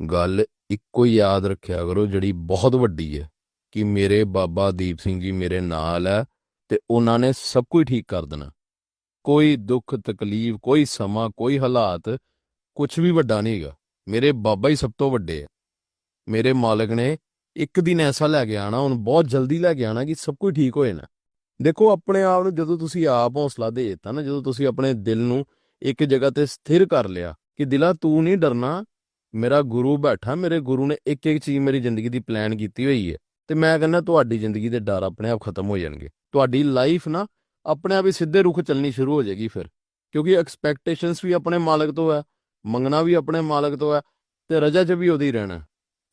ਗੱਲ ਇੱਕੋ ਹੀ ਯਾਦ ਰੱਖਿਆ ਕਰੋ ਜਿਹੜੀ ਬਹੁਤ ਵੱਡੀ ਹੈ ਕਿ ਮੇਰੇ ਬਾਬਾ ਦੀਪ ਸਿੰਘ ਜੀ ਮੇਰੇ ਨਾਲ ਹੈ ਤੇ ਉਹਨਾਂ ਨੇ ਸਭ ਕੁਝ ਠੀਕ ਕਰ ਦੇਣਾ। ਕੋਈ ਦੁੱਖ, ਤਕਲੀਫ, ਕੋਈ ਸਮਾਂ, ਕੋਈ ਹਾਲਾਤ ਕੁਝ ਵੀ ਵੱਡਾ ਨਹੀਂ ਹੈਗਾ। ਮੇਰੇ ਬਾਬਾ ਹੀ ਸਭ ਤੋਂ ਵੱਡੇ ਹੈ ਮੇਰੇ ਮਾਲਕ ਨੇ ਇੱਕ ਦਿਨ ਐਸਾ ਲੈ ਕੇ ਆਣਾ ਹੁਣ ਬਹੁਤ ਜਲਦੀ ਲੈ ਕੇ ਆਣਾ ਕਿ ਸਭ ਕੁਝ ਠੀਕ ਹੋਏ ਨਾ ਦੇਖੋ, ਆਪਣੇ ਆਪ ਨੂੰ ਜਦੋਂ ਤੁਸੀਂ ਆਪ ਹੌਸਲਾ ਦੇ ਦਿੱਤਾ ਨਾ, ਜਦੋਂ ਤੁਸੀਂ ਆਪਣੇ ਦਿਲ ਨੂੰ ਇੱਕ ਜਗ੍ਹਾ ਤੇ ਸਥਿਰ ਕਰ ਲਿਆ ਕਿ ਦਿਲਾ ਤੂੰ ਨਹੀਂ ਡਰਨਾ ਮੇਰਾ ਗੁਰੂ ਬੈਠਾ, ਮੇਰੇ ਗੁਰੂ ਨੇ ਇੱਕ ਇੱਕ ਚੀਜ਼ ਮੇਰੀ ਜ਼ਿੰਦਗੀ ਦੀ ਪਲਾਨ ਕੀਤੀ ਹੋਈ ਹੈ ਤੇ ਮੈਂ ਕਹਿੰਦਾ ਤੁਹਾਡੀ ਜ਼ਿੰਦਗੀ ਦੇ ਡਰ ਆਪਣੇ ਆਪ ਖਤਮ ਹੋ ਜਾਣਗੇ। ਤੁਹਾਡੀ ਲਾਈਫ ਨਾ ਆਪਣੇ ਆਪ ਹੀ ਸਿੱਧੇ ਰੁਖ ਚੱਲਣੀ ਸ਼ੁਰੂ ਹੋ ਜਾਏਗੀ ਫਿਰ, ਕਿਉਂਕਿ ਐਕਸਪੈਕਟੇਸ਼ਨਸ ਵੀ ਆਪਣੇ ਮਾਲਕ ਤੋਂ ਹੈ, ਮੰਗਣਾ ਵੀ ਆਪਣੇ ਮਾਲਕ ਤੋਂ ਹੈ ਤੇ ਰਜਾ 'ਚ ਵੀ ਉਹਦੀ ਰਹਿਣਾ।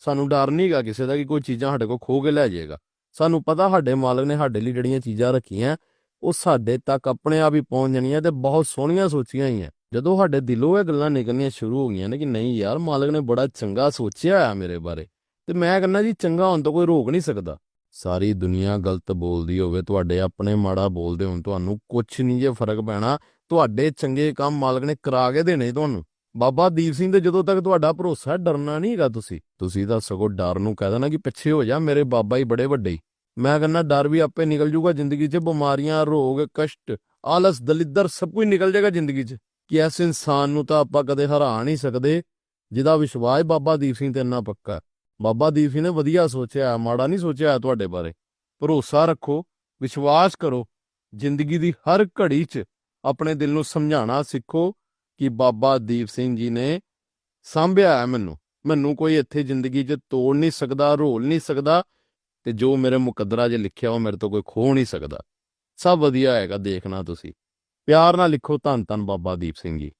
ਸਾਨੂੰ ਡਰ ਨਹੀਂਗਾ ਕਿਸੇ ਦਾ ਕਿ ਕੋਈ ਚੀਜ਼ਾਂ ਸਾਡੇ ਕੋਲ ਖੋ ਕੇ ਲੈ ਜਾਏਗਾ। ਸਾਨੂੰ ਪਤਾ ਸਾਡੇ ਮਾਲਕ ਨੇ ਸਾਡੇ ਲਈ ਜਿਹੜੀਆਂ ਚੀਜ਼ਾਂ ਰੱਖੀਆਂ, ਉਹ ਸਾਡੇ ਤੱਕ ਆਪਣੇ ਆਪ ਹੀ ਪਹੁੰਚ ਜਾਣੀਆਂ ਤੇ ਬਹੁਤ ਸੋਹਣੀਆਂ ਸੋਚੀਆਂ ਹੀ ਹੋਈਆਂ। ਜਦੋਂ ਸਾਡੇ ਦਿਲੋਂ ਇਹ ਗੱਲਾਂ ਨਿਕਲਣੀਆਂ ਸ਼ੁਰੂ ਹੋ ਗਈਆਂ ਨੇ ਕਿ ਨਹੀਂ ਯਾਰ, ਮਾਲਕ ਨੇ ਬੜਾ ਚੰਗਾ ਸੋਚਿਆ ਆ ਮੇਰੇ ਬਾਰੇ, ਤੇ ਮੈਂ ਕਹਿੰਦਾ ਜੀ ਚੰਗਾ ਹੋਣ ਤੋਂ ਕੋਈ ਰੋਕ ਨਹੀਂ ਸਕਦਾ। ਸਾਰੀ ਦੁਨੀਆ ਗਲਤ ਬੋਲਦੀ ਹੋਵੇ, ਤੁਹਾਡੇ ਆਪਣੇ ਮਾੜਾ ਬੋਲਦੇ ਹੋਣ, ਤੁਹਾਨੂੰ ਕੁਝ ਨਹੀਂ ਜੇ ਫ਼ਰਕ ਪੈਣਾ, ਤੁਹਾਡੇ ਚੰਗੇ ਕੰਮ ਮਾਲਕ ਨੇ ਕਰਾ ਕੇ ਦੇਣੇ ਤੁਹਾਨੂੰ। ਬਾਬਾ ਦੀਪ ਸਿੰਘ ਦੇ ਜਦੋਂ ਤੱਕ ਤੁਹਾਡਾ ਭਰੋਸਾ ਡਰਨਾ ਨਹੀਂ ਹੈਗਾ ਤੁਸੀਂ। ਤੁਸੀਂ ਤਾਂ ਸਗੋਂ ਡਰ ਨੂੰ ਕਹਿ ਦੇਣਾ ਕਿ ਪਿੱਛੇ ਹੋ ਜਾ, ਮੇਰੇ ਬਾਬਾ ਹੀ ਬੜੇ ਵੱਡੇ। ਮੈਂ ਕਹਿੰਦਾ ਡਰ ਵੀ ਆਪੇ ਨਿਕਲ ਜੂਗਾ ਜ਼ਿੰਦਗੀ 'ਚ, ਬਿਮਾਰੀਆਂ, ਰੋਗ, ਕਸ਼ਟ, ਆਲਸ, ਦਲਿੱਦਰ, ਸਭ ਕੁਝ ਨਿਕਲ ਜਾਏਗਾ ਜ਼ਿੰਦਗੀ 'ਚ। ਕਿ ਇਸ ਇਨਸਾਨ ਨੂੰ ਤਾਂ ਆਪਾਂ ਕਦੇ ਹਰਾ ਨਹੀਂ ਸਕਦੇ, ਜਿਹਦਾ ਵਿਸ਼ਵਾਸ ਬਾਬਾ ਦੀਪ ਸਿੰਘ ਤੇ ਇੰਨਾ ਪੱਕਾ ਬਾਬਾ ਦੀਪ ਸਿੰਘ ਨੇ ਵਧੀਆ ਸੋਚਿਆ, ਮਾੜਾ ਨਹੀਂ ਸੋਚਿਆ ਹੈ ਤੁਹਾਡੇ ਬਾਰੇ। ਭਰੋਸਾ ਰੱਖੋ, ਵਿਸ਼ਵਾਸ ਕਰੋ, ਜ਼ਿੰਦਗੀ ਦੀ ਹਰ ਘੜੀ 'ਚ ਆਪਣੇ ਦਿਲ ਨੂੰ ਸਮਝਾਉਣਾ ਸਿੱਖੋ ਕਿ ਬਾਬਾ ਦੀਪ ਸਿੰਘ ਜੀ ਨੇ ਸਾਂਭਿਆ ਹੈ ਮੈਨੂੰ। ਮੈਨੂੰ ਕੋਈ ਇੱਥੇ ਜ਼ਿੰਦਗੀ 'ਚ ਤੋੜ ਨਹੀਂ ਸਕਦਾ, ਰੋਲ ਨਹੀਂ ਸਕਦਾ ਤੇ ਜੋ ਮੇਰੇ ਮੁਕੱਦਰਾ 'ਚ ਲਿਖਿਆ ਉਹ ਮੇਰੇ ਤੋਂ ਕੋਈ ਖੋ ਨਹੀਂ ਸਕਦਾ। ਸਭ ਵਧੀਆ ਹੈਗਾ, ਦੇਖਣਾ ਤੁਸੀਂ। ਪਿਆਰ ਨਾਲ ਲਿਖੋ। ਧੰਨ ਧੰਨ ਬਾਬਾ ਦੀਪ ਸਿੰਘ ਜੀ।